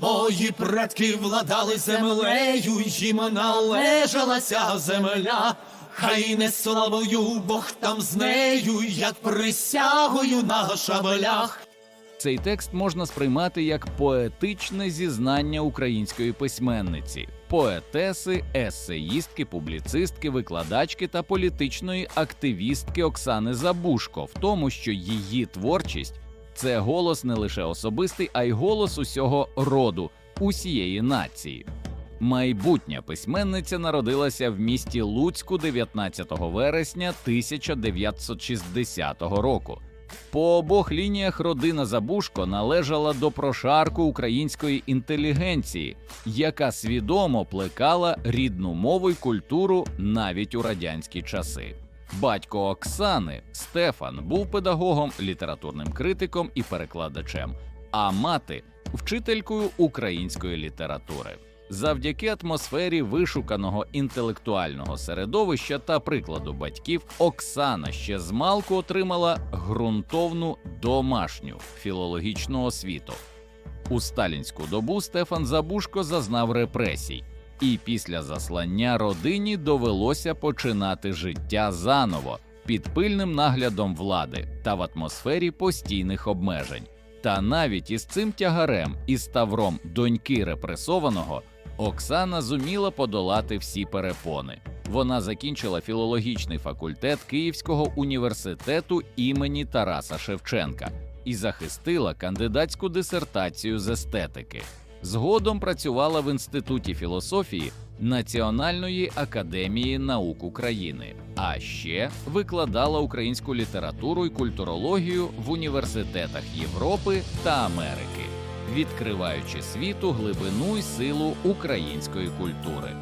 Мої предки владали землею, їм належалася земля. Хай не славою Бог там з нею, як присягою на шаблях. Цей текст можна сприймати як поетичне зізнання української письменниці, поетеси, есеїстки, публіцистки, викладачки та політичної активістки Оксани Забушко в тому, що її творчість це голос не лише особистий, а й голос усього роду, усієї нації. Майбутня письменниця народилася в місті Луцьку 19 вересня 1960 року. По обох лініях родина Забушко належала до прошарку української інтелігенції, яка свідомо плекала рідну мову й культуру навіть у радянські часи. Батько Оксани Стефан був педагогом, літературним критиком і перекладачем, а мати вчителькою української літератури. Завдяки атмосфері вишуканого інтелектуального середовища та прикладу батьків, Оксана ще з малку отримала ґрунтовну домашню філологічну освіту. У сталінську добу Стефан Забушко зазнав репресій, і після заслання родині довелося починати життя заново під пильним наглядом влади та в атмосфері постійних обмежень. Та навіть із цим тягарем і ставром доньки репресованого Оксана зуміла подолати всі перепони. Вона закінчила філологічний факультет Київського університету імені Тараса Шевченка і захистила кандидатську дисертацію з естетики. Згодом працювала в інституті філософії Національної академії наук України, а ще викладала українську літературу і культурологію в університетах Європи та Америки, відкриваючи світу глибину й силу української культури.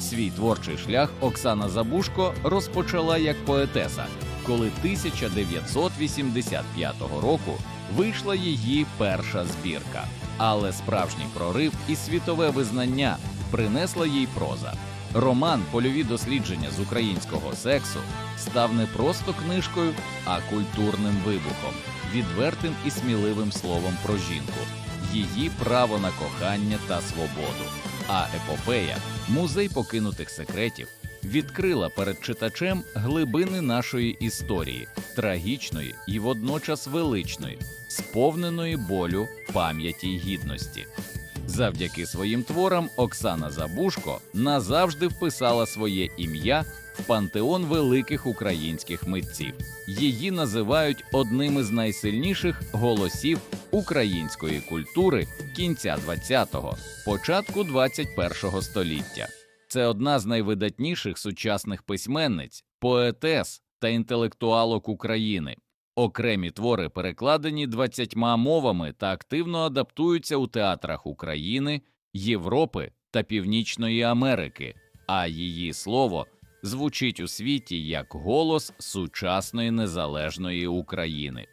Свій творчий шлях Оксана Забушко розпочала як поетеса, коли 1985 року вийшла її перша збірка. Але справжній прорив і світове визнання принесла їй проза. Роман Польові дослідження з українського сексу став не просто книжкою, а культурним вибухом, відвертим і сміливим словом про жінку, її право на кохання та свободу. А епопея, музей покинутих секретів, відкрила перед читачем глибини нашої історії, трагічної і водночас величної, сповненої болю, пам'яті й гідності. Завдяки своїм творам Оксана Забушко назавжди вписала своє ім'я в пантеон великих українських митців. Її називають одним із найсильніших голосів української культури кінця 20-го, початку 21-го століття. Це одна з найвидатніших сучасних письменниць, поетес та інтелектуалок України. Окремі твори перекладені 20 мовами та активно адаптуються у театрах України, Європи та Північної Америки, а її слово звучить у світі як голос сучасної незалежної України.